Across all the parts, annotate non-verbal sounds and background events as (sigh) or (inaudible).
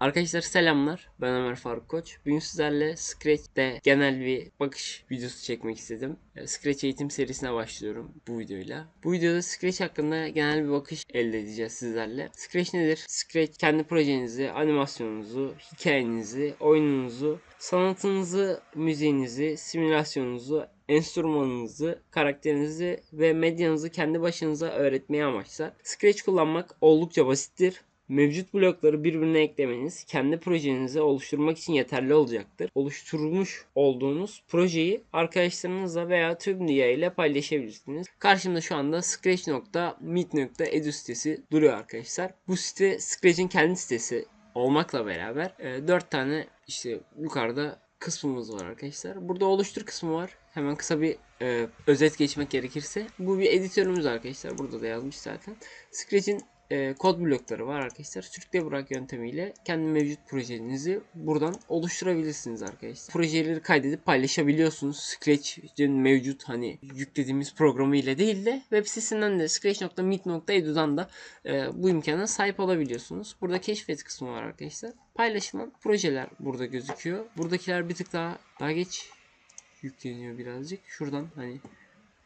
Arkadaşlar selamlar. Ben Ömer Faruk Koç. Bugün sizlerle Scratch'te genel bir bakış videosu çekmek istedim. E, Scratch eğitim serisine başlıyorum bu videoyla. Bu videoda Scratch hakkında genel bir bakış elde edeceğiz sizlerle. Scratch nedir? Scratch kendi projenizi, animasyonunuzu, hikayenizi, oyununuzu, sanatınızı, müziğinizi, simülasyonunuzu, enstrümanınızı, karakterinizi ve medyanızı kendi başınıza öğretmeyi amaçlar. Scratch kullanmak oldukça basittir. Mevcut blokları birbirine eklemeniz kendi projenizi oluşturmak için yeterli olacaktır. Oluşturmuş olduğunuz projeyi arkadaşlarınızla veya tüm dünya ile paylaşabilirsiniz. Karşımda şu anda scratch.meet.edu sitesi duruyor arkadaşlar. Bu site Scratch'in kendi sitesi olmakla beraber 4 tane işte yukarıda kısmımız var arkadaşlar. Burada oluştur kısmı var. Hemen kısa bir e, özet geçmek gerekirse. Bu bir editörümüz arkadaşlar. Burada da yazmış zaten. Scratch'in e, kod blokları var arkadaşlar. Sürükle bırak yöntemiyle kendi mevcut projenizi buradan oluşturabilirsiniz arkadaşlar. Projeleri kaydedip paylaşabiliyorsunuz. Scratch'in mevcut hani yüklediğimiz programı ile değil de web sitesinden de scratch.meet.edu'dan da e, bu imkana sahip olabiliyorsunuz. Burada keşfet kısmı var arkadaşlar. Paylaşılan projeler burada gözüküyor. Buradakiler bir tık daha daha geç yükleniyor birazcık. Şuradan hani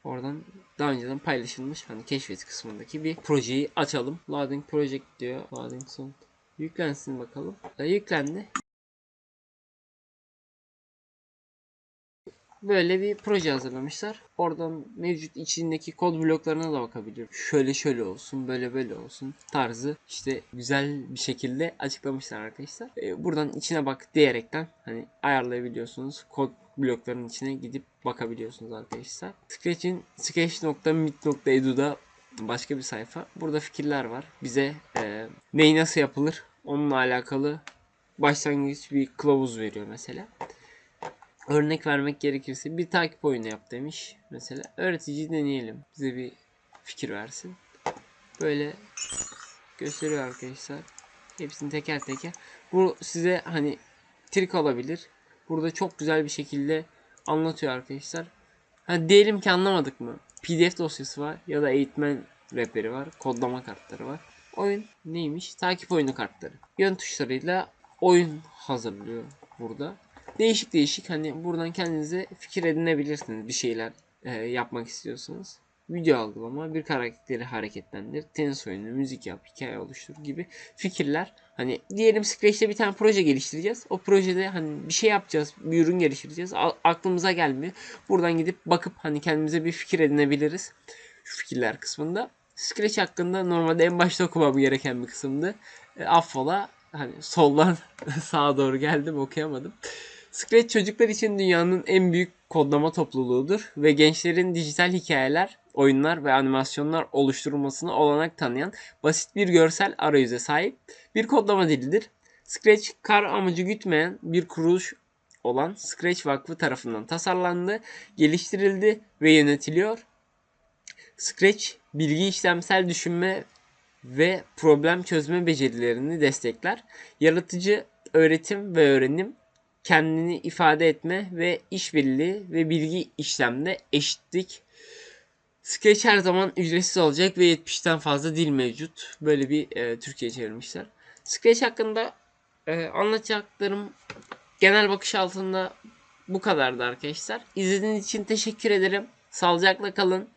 Oradan daha önceden paylaşılmış hani keşfet kısmındaki bir projeyi açalım. Loading project diyor. Loading son. Yüklensin bakalım. E, yüklendi. Böyle bir proje hazırlamışlar. Oradan mevcut içindeki kod bloklarına da bakabiliyorum. Şöyle şöyle olsun, böyle böyle olsun tarzı işte güzel bir şekilde açıklamışlar arkadaşlar. E, buradan içine bak diyerekten hani ayarlayabiliyorsunuz. Kod blokların içine gidip bakabiliyorsunuz arkadaşlar. Scratch'in sketch.mit.edu'da başka bir sayfa. Burada fikirler var. Bize e, neyi nasıl yapılır onunla alakalı başlangıç bir kılavuz veriyor mesela. Örnek vermek gerekirse bir takip oyunu yap demiş. Mesela öğretici deneyelim. Bize bir fikir versin. Böyle gösteriyor arkadaşlar. Hepsini teker teker. Bu size hani trik olabilir. Burada çok güzel bir şekilde anlatıyor arkadaşlar. Ha, diyelim ki anlamadık mı? PDF dosyası var ya da eğitmen rehberi var. Kodlama kartları var. Oyun neymiş? Takip oyunu kartları. Yön tuşlarıyla oyun hazırlıyor burada. Değişik değişik hani buradan kendinize fikir edinebilirsiniz bir şeyler e, yapmak istiyorsanız. Video algılama, bir karakteri hareketlendir, tenis oyunu, müzik yap, hikaye oluştur gibi fikirler. Hani diyelim Scratch'te bir tane proje geliştireceğiz. O projede hani bir şey yapacağız, bir ürün geliştireceğiz. A- aklımıza gelmiyor. Buradan gidip bakıp hani kendimize bir fikir edinebiliriz. Şu fikirler kısmında. Scratch hakkında normalde en başta okumam gereken bir kısımdı. E, affola hani soldan (laughs) sağa doğru geldim okuyamadım. Scratch çocuklar için dünyanın en büyük kodlama topluluğudur ve gençlerin dijital hikayeler, oyunlar ve animasyonlar oluşturulmasına olanak tanıyan basit bir görsel arayüze sahip bir kodlama dilidir. Scratch kar amacı gütmeyen bir kuruluş olan Scratch Vakfı tarafından tasarlandı, geliştirildi ve yönetiliyor. Scratch bilgi işlemsel düşünme ve problem çözme becerilerini destekler. Yaratıcı öğretim ve öğrenim kendini ifade etme ve işbirliği ve bilgi işlemde eşitlik. Sketch her zaman ücretsiz olacak ve 70'ten fazla dil mevcut. Böyle bir e, Türkiye çevirmişler. Sketch hakkında e, anlatacaklarım genel bakış altında bu kadardı arkadaşlar. İzlediğiniz için teşekkür ederim. Sağlıcakla kalın.